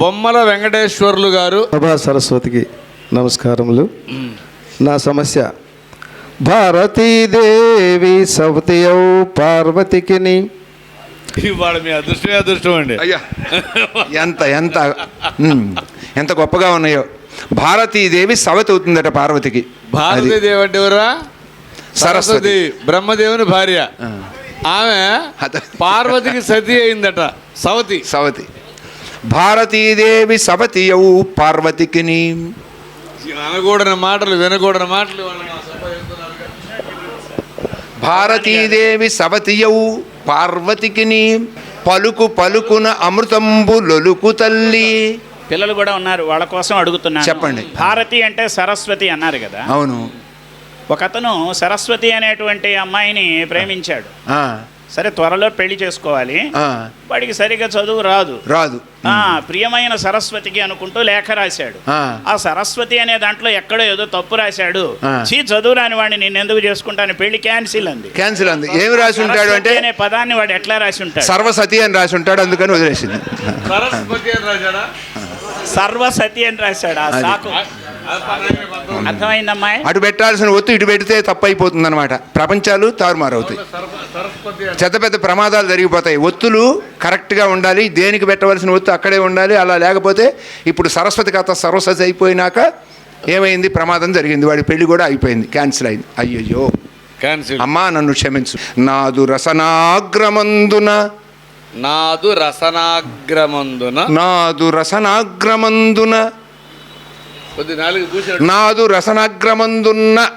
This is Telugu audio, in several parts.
బొమ్మల వెంకటేశ్వర్లు గారు. సభా సరస్వతికి నమస్కారములు. నా సమస్య భారతీదేవి సవతియౌ పార్వతికిని. ఇవాళ మీ అదృష్టమే అదృష్టం అండి. అయ్యా ఎంత ఎంత ఉమ్, ఎంత గొప్పగా ఉన్నాయో. భారతీదేవి సవతి అవుతుందట పార్వతికి. అది. భారతీదేవి అంటే ఎవరా సరస్వతి. బ్రహ్మదేవుని భార్య. ఆమె పార్వతికి సతి అయిందట. సవతి సవతి భారతీదేవి సవతియౌ పార్వతికిని. అనకూడని మాటలు వినకూడని మాటలు. భారతీదేవి సవతియౌ పార్వతికిని. పలుకు పలుకున అమృతంబు లొలుకు తల్లి. పిల్లలు కూడా ఉన్నారు వాళ్ళ కోసం అడుగుతున్నాను. చెప్పండి. భారతి అంటే సరస్వతి అన్నారు కదా. అవును. ఒక అతను సరస్వతి అనేటువంటి అమ్మాయిని ప్రేమించాడు. ఆ, సరే త్వరలో పెళ్ళి చేసుకోవాలి. ఆ, వాడికి సరిగా చదువు రాదు. రాదు. ఆ ప్రియమైన సరస్వతికి అనుకుంటూ లేఖ రాశాడు. ఆ. సరస్వతి అనే దాంట్లో ఎక్కడో ఏదో తప్పు రాశాడు. చీ చదువు రాని వాడిని నేను ఎందుకు చేసుకుంటాను? పెళ్ళి క్యాన్సిల్ అంది. క్యాన్సిల్ అంది. ఏమి రాసి ఉంటాడు అంటే? అనే పదాన్ని వాడు ఎట్లా రాసి ఉంటాడు? సర్వసతి అని రాసి ఉంటాడు అందుకని వదిలేసింది. సర్వసతి అని రాశాడు. ఆ. సాకు. అర్థమైందమ్మాయి అటు పెట్టాల్సిన ఒత్తు ఇటు పెడితే తప్పు అయిపోతుంది అనమాట ప్రపంచాలు తారుమారవుతాయి. పెద్ద పెద్ద ప్రమాదాలు జరిగిపోతాయి. ఒత్తులు కరెక్ట్గా ఉండాలి దేనికి పెట్టవలసిన ఒత్తు అక్కడే ఉండాలి అలా లేకపోతే ఇప్పుడు సరస్వతి కథ సరస్వతి అయిపోయినాక ఏమైంది? ప్రమాదం జరిగింది. వాడి పెళ్ళి కూడా అయిపోయింది. క్యాన్సిల్ అయింది. అయ్యయ్యో. క్యాన్సిల్. అమ్మా నన్ను క్షమించు. నాదు రసనాగ్రమందున. నాదు రసనాగ్రమందున. నాదు రసనాగ్రమందున. నాదు రసనాగ్రమందున్న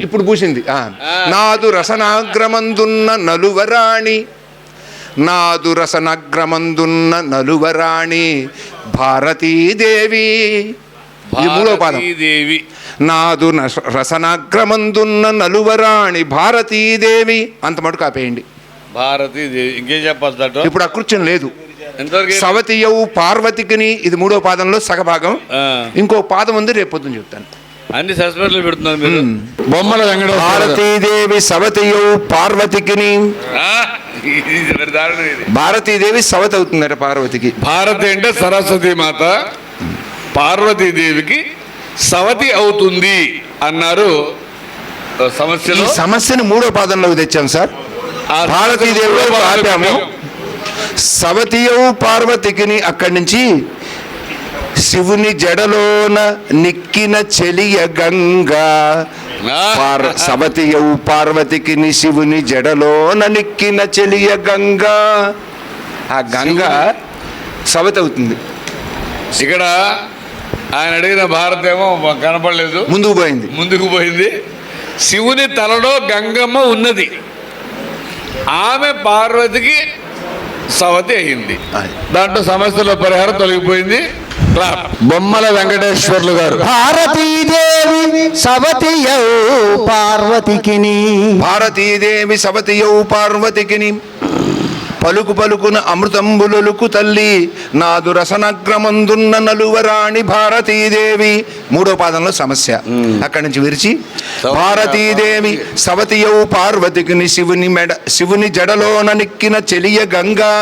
ఇప్పుడు పూసింది. ఆ. నాదు రసనాగ్రమందున్న నలువరాణి. నాదు రసనాగ్రమందున్న నలువరాణి. భారతీదేవి. ఇది మూడో పాదం. దేవి నాదు రసనాగ్రమందున్న నలువరాణి. భారతీదేవి. అంత మటుకు ఆపేయండి. భారతీ దేవి ఇంకేం చెప్పాలి ఇప్పుడు అకృత్యం లేదు. సవతియవు పార్వతికిని ఇది మూడో పాదంలో సగభాగం. ఇంకో పాదం ఉంది రేపు పొద్దున చెప్తాను. అన్ని సస్పెన్స్లు పెడుతున్నారు మీరు. బొమ్మల వెంకటేశ్వర భారతీదేవి సవతియవు పార్వతికిని. భారతీదేవి సవతి అవుతుందట పార్వతికి. భారతి అంటే సరస్వతి మాత. పార్వతీదేవికి సవతి అవుతుంది అన్నారు. సమస్యలో సమస్యను మూడో పాదంలోకి తెచ్చాం సార్. ఆ భారతీదేవి మూడో పాదంలో ఆపాము. సవతియవు పార్వతికిని అక్కడి నుంచి శివుని జడలోన నిక్కిన చెలియ గంగా. పార్ సవతియవు పార్వతికిని శివుని జడలోన నిక్కిన చెలియ గంగా. ఆ గంగ సవతి అవుతుంది. ఇక్కడ ఆయన అడిగిన భారత్ ఏమో కనపడలేదు. ముందుకు పోయింది. ముందుకు పోయింది. శివుని తలలో గంగమ్మ ఉన్నది. ఆమె పార్వతికి సవతి అయింది. దాంట్లో సమస్యల పరిహారం తొలగిపోయింది. బొమ్మల వెంకటేశ్వర్లు గారు. భారతీదేవి సవతియౌ పార్వతికిని. భారతీదేవి సవతియౌ పార్వతికిని. పలుకు పలుకున అమృతంబులొలుకు తల్లి నాదు రసనగ్రమందున్న నలువరాణి భారతీదేవి. మూడో పాదంలో సమస్య. అక్కడి నుంచి విరిచి భారతీదేవి సవతియౌ పార్వతికిని శివుని మెడ శివుని జడలోన నిక్కిన చెలియ గంగా.